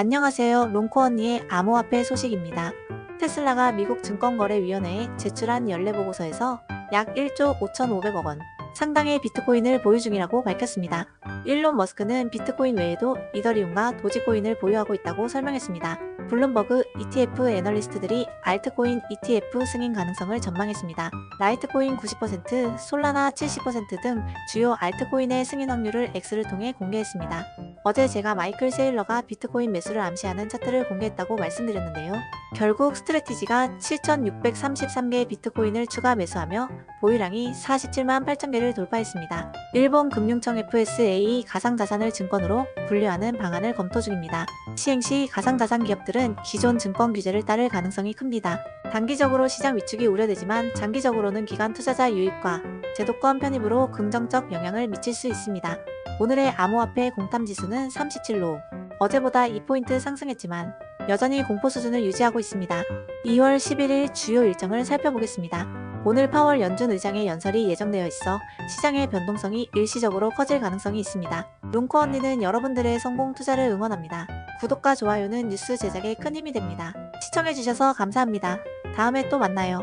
안녕하세요. 롱코 언니의 암호화폐 소식입니다. 테슬라가 미국 증권거래위원회에 제출한 연례보고서에서 약 1조 5,500억 원 상당의 비트코인을 보유 중이라고 밝혔습니다. 일론 머스크는 비트코인 외에도 이더리움과 도지코인을 보유하고 있다고 설명했습니다. 블룸버그 ETF 애널리스트들이 알트코인 ETF 승인 가능성을 전망했습니다. 라이트코인 90%, 솔라나 70%등 주요 알트코인의 승인 확률을 X를 통해 공개했습니다. 어제 제가 마이클 세일러가 비트코인 매수를 암시하는 차트를 공개했다고 말씀드렸는데요. 결국 스트레티지가 7,633개의 비트코인을 추가 매수하며 보유량이 47만 8천 개를 돌파했습니다. 일본 금융청 FSA 가상자산을 증권으로 분류하는 방안을 검토 중입니다. 시행 시 가상자산 기업들은 기존 증권 규제를 따를 가능성이 큽니다. 단기적으로 시장 위축이 우려되지만 장기적으로는 기관 투자자 유입과 제도권 편입으로 긍정적 영향을 미칠 수 있습니다. 오늘의 암호화폐 공탐 지수는 37로 어제보다 2포인트 상승했지만 여전히 공포 수준을 유지하고 있습니다. 2월 11일 주요 일정을 살펴보겠습니다. 오늘 파월 연준 의장의 연설이 예정되어 있어 시장의 변동성이 일시적으로 커질 가능성이 있습니다. 롱코 언니는 여러분들의 성공 투자를 응원합니다. 구독과 좋아요는 뉴스 제작에 큰 힘이 됩니다. 시청해주셔서 감사합니다. 다음에 또 만나요.